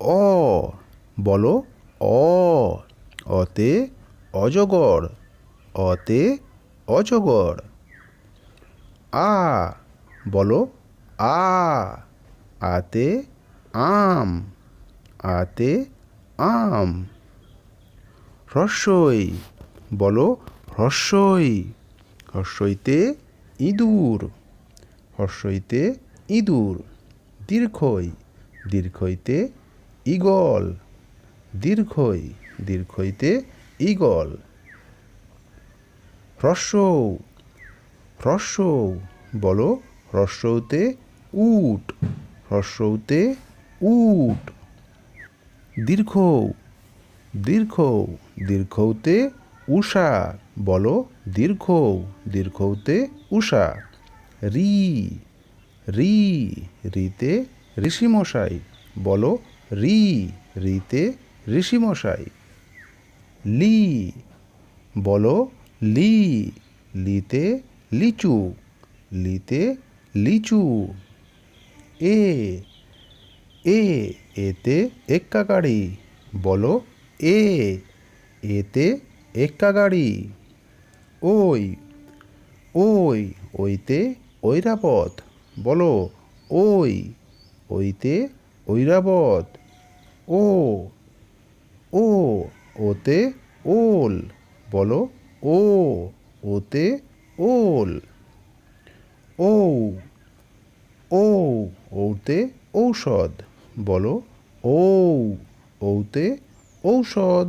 অ, বলো, অ, অতে অজগর অতে অজগর। আ, বলো, আ, আতে আম আতে আম। হ্রস্বই, বলো, হ্রস্বই, হ্রস্বইতে ইঁদুর হর্ষইতে ইঁদুর। দীর্ঘই, দীর্ঘইতে ঈগল, দীর্ঘই, দীর্ঘইতে ঈগল। হ্রস্বৌ হ্রস্বৌ বলো, হ্রস্বতে উট হ্রস্বতে উট। দীর্ঘ দীর্ঘ দীর্ঘতে উষা, বলো দীর্ঘ দীর্ঘতে উষা। রি রি, রিতে ঋষিমশাই, বলো রি, রিতে ঋষিমশাই। লি, বলো লি, লিতে লিচু লিতে লিচু। এ এ, এতে এক্কা গাড়ি বলো এ, এতে এক্কা গাড়ি ওই ওই, ওইতে ঐরাবত বলো ওই, ওইতে ঐরাবত ও ও, ওতে ওল, বলো ও, ওতে ওল। ও ও ওতে ঔষধ, বলো ও ওতে ঔষধ।